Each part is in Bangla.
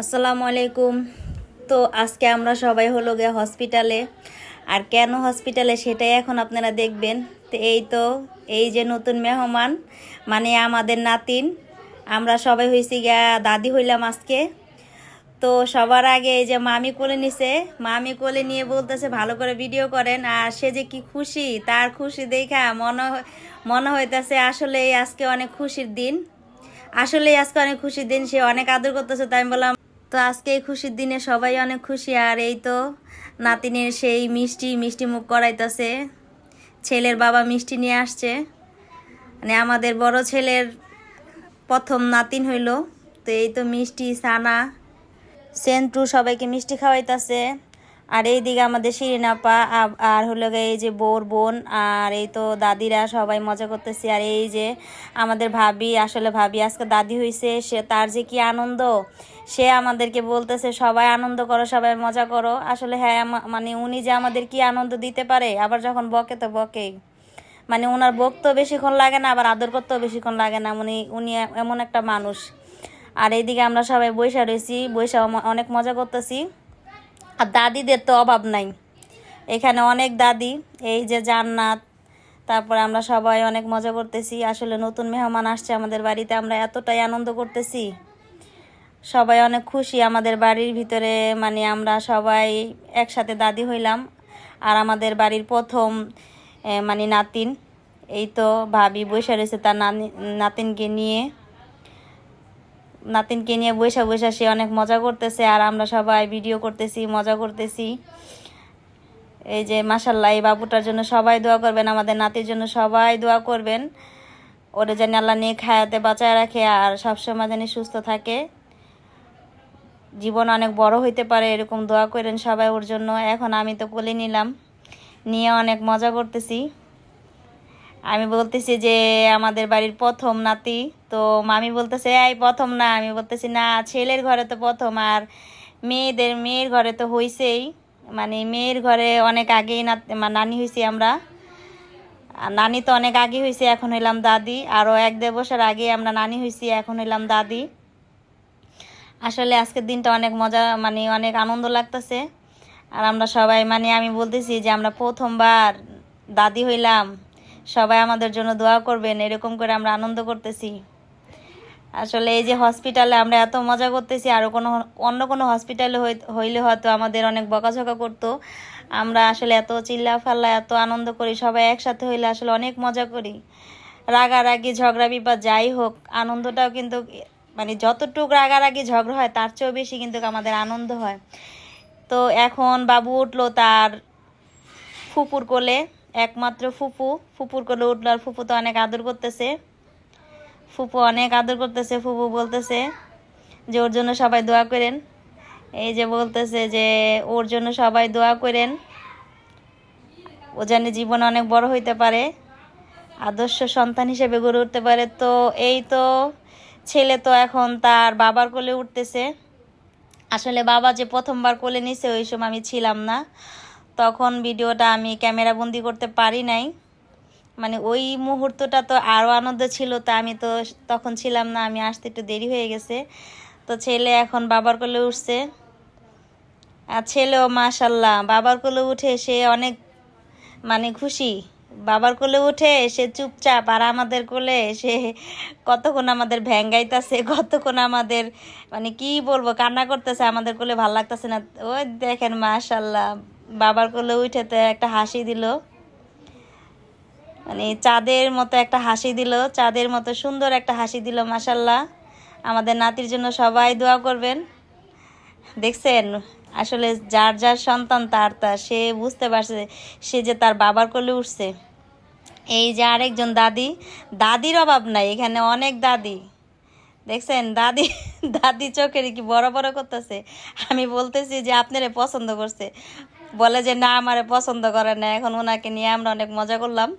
আসসালামু আলাইকুম। তো আজকে আমরা সবাই হলো গিয়ে হসপিটালে। আর কেন হসপিটালে সেটাই এখন আপনারা দেখবেন। তো এই তো, এই যে নতুন মেহমান মানে আমাদের নাতিন, আমরা সবাই হয়েছি গিয়া দাদি হইলাম আজকে। তো সবার আগে এই যে মামি কোলে নিছে, মামি কোলে নিয়ে বলতেছে ভালো করে ভিডিও করেন, আর সে যে কি খুশি, তার খুশি দেখা মনে মনে হইতেছে আসলে আজকে অনেক খুশির দিন। আসলে আজকে অনেক খুশির দিন, সে অনেক আদর করতেছে, তাই আমি বললাম তো আজকে এই খুশির দিনে সবাই অনেক খুশি, আর এই তো নাতিনের সেই মিষ্টি মিষ্টি মুখ করাইতেছে। ছেলের বাবা মিষ্টি নিয়ে আসছে। মানে আমাদের বড় ছেলের প্রথম নাতিন হইল। তো এই তো মিষ্টি, সানা, সেন্টু সবাইকে মিষ্টি খাওয়াইতেছে। আর এইদিকে আমাদের শিরিন আপা আ- আর হলো এই যে বোর বোন, আর এই তো দাদিরা সবাই মজা করতেছে। আর এই যে আমাদের ভাবি, আসলে ভাবি আজকে দাদি হয়েছে সে তার যে কি আনন্দ, সে আমাদেরকে বলতেছে, সবাই আনন্দ করো, সবাই মজা করো। আসলে হ্যাঁ মানে উনি যে আমাদের কি আনন্দ দিতে পারে, আবার যখন বকে তো বকেই। মানে ওনার বকতেও বেশিক্ষণ লাগে না, আবার আদর করতেও বেশিক্ষণ লাগে না, উনি উনি এমন একটা মানুষ। আর এইদিকে আমরা সবাই বৈশা রয়েছি বৈশা অনেক মজা করতেছি। আর দাদিদের তো অভাব নাই। এখানে অনেক দাদি, এই যে জান্নাত, তারপরে আমরা সবাই অনেক মজা করতেছি। আসলে নতুন মেহমান আসছে আমাদের বাড়িতে, আমরা এতটাই আনন্দ করতেছি। সবাই অনেক খুশি আমাদের বাড়ির ভিতরে মানে আমরা সবাই একসাথে দাদি হইলাম। আর আমাদের বাড়ির প্রথম মানে নাতিন, এই তো ভাবি বসে রয়েছে তার নাতিনকে নিয়ে। নাতিনকে নিয়ে বৈশা বসে সে অনেক মজা করতেছে, আর আমরা সবাই ভিডিও করতেছি, মজা করতেছি। এই যে মাসাল্লাহ এই বাবুটার জন্য সবাই দোয়া করবেন, আমাদের নাতির জন্য সবাই দোয়া করবেন। ওরে যেন আল্লাহ নিয়ে খায়াতে বাঁচায় রাখে, আর সবসময় যেন সুস্থ থাকে। জীবন অনেক বড় হইতে পারে, এরকম দোয়া করেন সবাই ওর জন্য। এখন আমি তো কোলে নিলাম, নিয়ে অনেক মজা করতেছি। আমি বলতেছি যে আমাদের বাড়ির প্রথম নাতি, তো মামি বলতেছে, এই প্রথম না। আমি বলতেছি, না, ছেলের ঘরে তো প্রথম আর মেয়েদের, মেয়ের ঘরে তো হইছেই। মানে মেয়ের ঘরে অনেক আগেই নানি হয়েছি আমরা। নানি তো অনেক আগে হয়েছে এখন হইলাম দাদি। আরও এক দেড় বছর আগে আমরা নানি হয়েছি এখন হইলাম দাদি। আসলে আজকের দিনটা অনেক মজা মানে অনেক আনন্দ লাগতেছে। আর আমরা সবাই মানে আমি বলতেছি যে আমরা প্রথমবার দাদি হইলাম। সবাই আমাদের জন্য দোয়া করবেন, এরকম করে আমরা আনন্দ করতেছি। আসলে এই যে হসপিটালে আমরা এত মজা করতেছি আরও কোনো অন্য কোনো হসপিটালে হইলে হয়তো আমাদের অনেক বকাঝকা করতো। আমরা আসলে এত চিল্লা ফাল্লা এত আনন্দ করি, সবাই একসাথে হইলে আসলে অনেক মজা করি। রাগারাগি, ঝগড়া, বিবাদ, যাই হোক, আনন্দটাও কিন্তু মানে যতটুক রাগারাগি, ঝগড়া হয়, তার চেয়েও বেশি কিন্তু আমাদের আনন্দ হয়। তো এখন বাবু উঠল তার ফুপুর কোলে। একমাত্র ফুপু। ফুপুর কোলে উঠল আর ফুপু তো অনেক আদর করতেছে। ফুপু অনেক আদর করতেছে, ফুপু বলতেছে যে, ওর জন্য সবাই দোয়া করেন। এই যে বলতেছে যে, ওর জন্য সবাই দোয়া করেন। ও যেন জীবন অনেক বড় হইতে পারে, আদর্শ সন্তান হিসেবে গড়ে উঠতে পারে। তো এই তো ছেলে তো এখন তার বাবার কোলে উঠতেছে। আসলে বাবা যে প্রথমবার কোলে নিছে, ওই সময় আমি ছিলাম না। তখন ভিডিওটা আমি ক্যামেরা বন্দি করতে পারি নাই। মানে ওই মুহূর্তটা তো আরও আনন্দ ছিল, তা আমি তো তখন ছিলাম না, আমি আসতে একটু দেরি হয়ে গেছে। তো ছেলে এখন বাবার কোলে উঠছে। আর ছেলেও মাশাল্লাহ, বাবার কোলে উঠে সে অনেক মানে খুশি। বাবার কোলে উঠে সে চুপচাপ, আর আমাদের কোলে সে কতক্ষণ আমাদের ভ্যাঙ্গাইতেছে কতক্ষণ আমাদের মানে কি বলব, কান্না করতেছে, আমাদের কোলে ভালো লাগতেছে না। ওই দেখেন মাশাল্লাহ। বাবার কোলে উঠে তো একটা হাসি দিল। মানে চাঁদের মতো একটা হাসি দিল, চাঁদের মতো সুন্দর একটা হাসি দিল মাশাল্লাহ আমাদের নাতির জন্য সবাই দোয়া করবেন। দেখছেন, আসলে যার যার সন্তান তার তার সে বুঝতে পারছে, সে যে তার বাবার কোলে উঠছে। এই যে আরেকজন দাদি, দাদির অভাব নাই, এখানে অনেক দাদি। দেখছেন, দাদি দাদি চোখের কি বড় বড় করতেছে? আমি বলতেছি যে, আপনারে পছন্দ করছে। বলে যে, না, আমারে পছন্দ করে না। এখন ওনাকে নিয়ে আমরা অনেক মজা করলাম।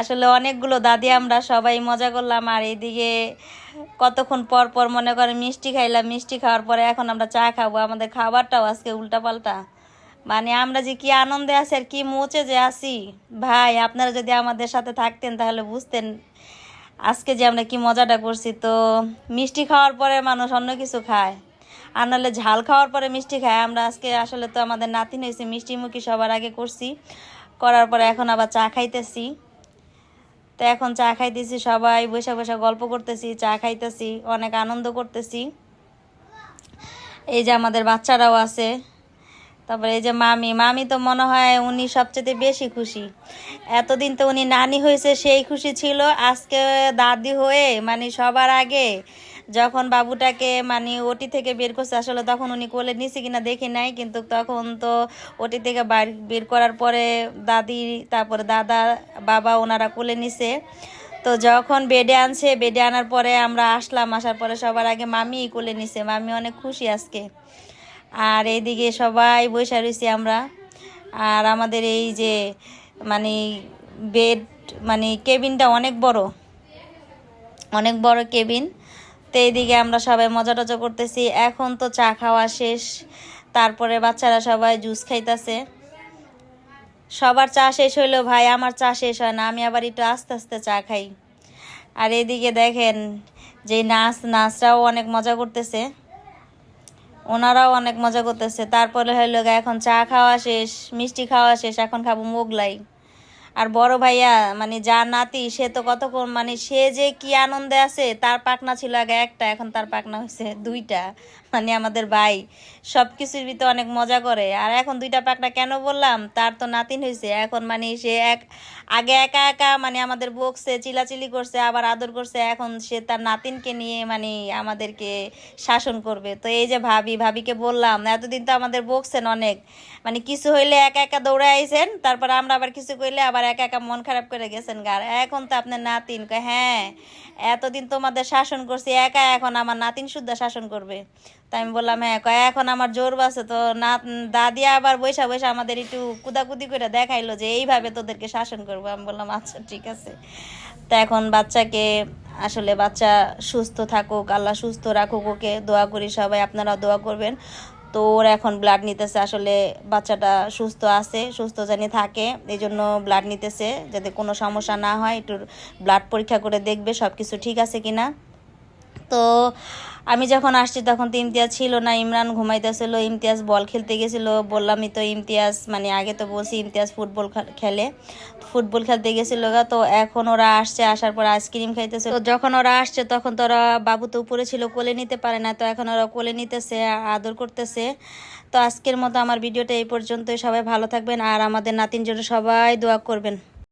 আসলে অনেকগুলো দাদি আমরা সবাই মজা করলাম। আর এইদিকে কতক্ষণ পর পর মনে করেন মিষ্টি খাইলাম। মিষ্টি খাওয়ার পরে এখন আমরা চা খাব। আমাদের খাবারটাও আজকে উল্টাপাল্টা। মানে আমরা যে কি আনন্দে আছি আর কি মোচে যে আছি। ভাই, আপনারা যদি আমাদের সাথে থাকতেন তাহলে বুঝতেন আজকে যে আমরা কি মজাটা করছি। তো মিষ্টি খাওয়ার পরে মানুষ অন্য কিছু খায়। আর নাহলে ঝাল খাওয়ার পরে মিষ্টি খায়। আমরা আজকে আসলে তো আমাদের নাতিন হয়েছে মিষ্টি মুখী সবার আগে করছি। করার পরে এখন আবার চা খাইতেছি। তো এখন চা খাইতেছি, সবাই বসে বসে গল্প করতেছি, চা খাইতেছি, অনেক আনন্দ করতেছি। এই যে আমাদের বাচ্চারাও আছে। তারপরে এই যে মামি মামি তো মনে হয় উনি সবচেয়ে বেশি খুশি। এতদিন তো উনি নানি হয়েছে, সেই খুশি ছিল। আজকে দাদি হয়ে মানে সবার আগে যখন বাবুটাকে মানে ওটি থেকে বের করছে, আসলে তখন উনি কোলে নিছে কিনা দেখি নাই, কিন্তু তখন তো ওটি থেকে বের করার পরে দাদি, তারপরে দাদা, বাবা ওনারা কোলে নিছে। তো যখন বেডে আনছে, বেডে আনার পরে আমরা আসলাম, আসার পরে সবার আগে মামি কোলে নিছে। মামি অনেক খুশি আজকে। আর এইদিকে সবাই বসে রয়েছি আমরা। আর আমাদের এই যে মানে বেড মানে কেবিনটা অনেক বড়। অনেক বড় কেবিন। তো এইদিকে আমরা সবাই মজা টজা করতেছি। এখন তো চা খাওয়া শেষ। তারপরে বাচ্চারা সবাই জুস খাইতেছে। সবার চা শেষ হইল ভাই, আমার চা শেষ হয় না। আমি আবার একটু আস্তে আস্তে চা খাই। আর এদিকে দেখেন যে নাচ নাচটাও অনেক মজা করতেছে। ওনারাও অনেক মজা করতেছে। তারপরে হইল এখন চা খাওয়া শেষ, মিষ্টি খাওয়া শেষ, এখন খাব মোগলাই। আর বড় ভাইয়া মানে যা নাতি, সে তো কতক্ষণ মানে সে যে কি আনন্দে আছে, তার পাকনা ছিল আগে একটা, এখন তার পাকনা হয়েছে দুইটা। মানে আমাদের ভাই সব কিছুর ভিতরে অনেক মজা করে। আর এখন দুইটা পাকনা কেন বললাম? তার তো নাতিন হয়েছে এখন মানে সে এক, আগে একা একা মানে আমাদের বকছে, চিলাচিলি করছে, আবার আদর করছে। এখন সে তার নাতিনকে নিয়ে মানে আমাদেরকে শাসন করবে। তো এই যে ভাবি, ভাবিকে বললাম, এতদিন তো আমাদের বকছেন অনেক। মানে কিছু হইলে একা একা দৌড়ে আইছেন, তারপর আমরা আবার কিছু করলে আবার একা একা মন খারাপ করে গেছেন গার এখন তো আপনার নাতিন হ্যাঁ এতদিন তোমাদের শাসন করছি, একা এখন আমার নাতিন শুদ্ধ শাসন করবে। তাই আমি বললাম হ্যাঁ এখন আমার জোর বাসে তো না, দাদি আবার বৈশা বৈশা আমাদের একটু কুদাকুদি করে দেখাইলো যে এইভাবে তোদেরকে শাসন করব। আমি বললাম আচ্ছা ঠিক আছে। তা এখন বাচ্চাকে, আসলে বাচ্চা সুস্থ থাকুক, আল্লাহ সুস্থ রাখুক, ওকে দোয়া করি সবাই, আপনারা দোয়া করবেন। তো ওর এখন ব্লাড নিতেছে, আসলে বাচ্চাটা সুস্থ আছে, সুস্থ জানি থাকে এই জন্য ব্লাড নিতেছে, যাতে কোনো সমস্যা না হয়, একটু ব্লাড পরীক্ষা করে দেখবে সব কিছু ঠিক আছে কি না তো আমি যখন আসছি তখন তো ইমতিয়াজ ছিল না, ইমরান ঘুমাইতেছিল, ইমতিয়াজ বল খেলতে গেছিল, বললামই তো ইমতিয়াজ মানে আগে তো বলছি ইমতিয়াজ ফুটবল খেলে। ফুটবল খেলতে গেছিল তো এখন ওরা আসছে, আসার পর আইসক্রিম খাইতেছে। তো যখন ওরা আসছে তখন তো ওরা বাবু তো উপরে ছিল, কোলে নিতে পারে না, তো এখন ওরা কোলে নিতেছে, আদর করতেছে। তো আজকের মতো আমার ভিডিওটা এই পর্যন্তই, সবাই ভালো থাকবেন, আর আমাদের নাতিন জন্য সবাই দোয়া করবেন।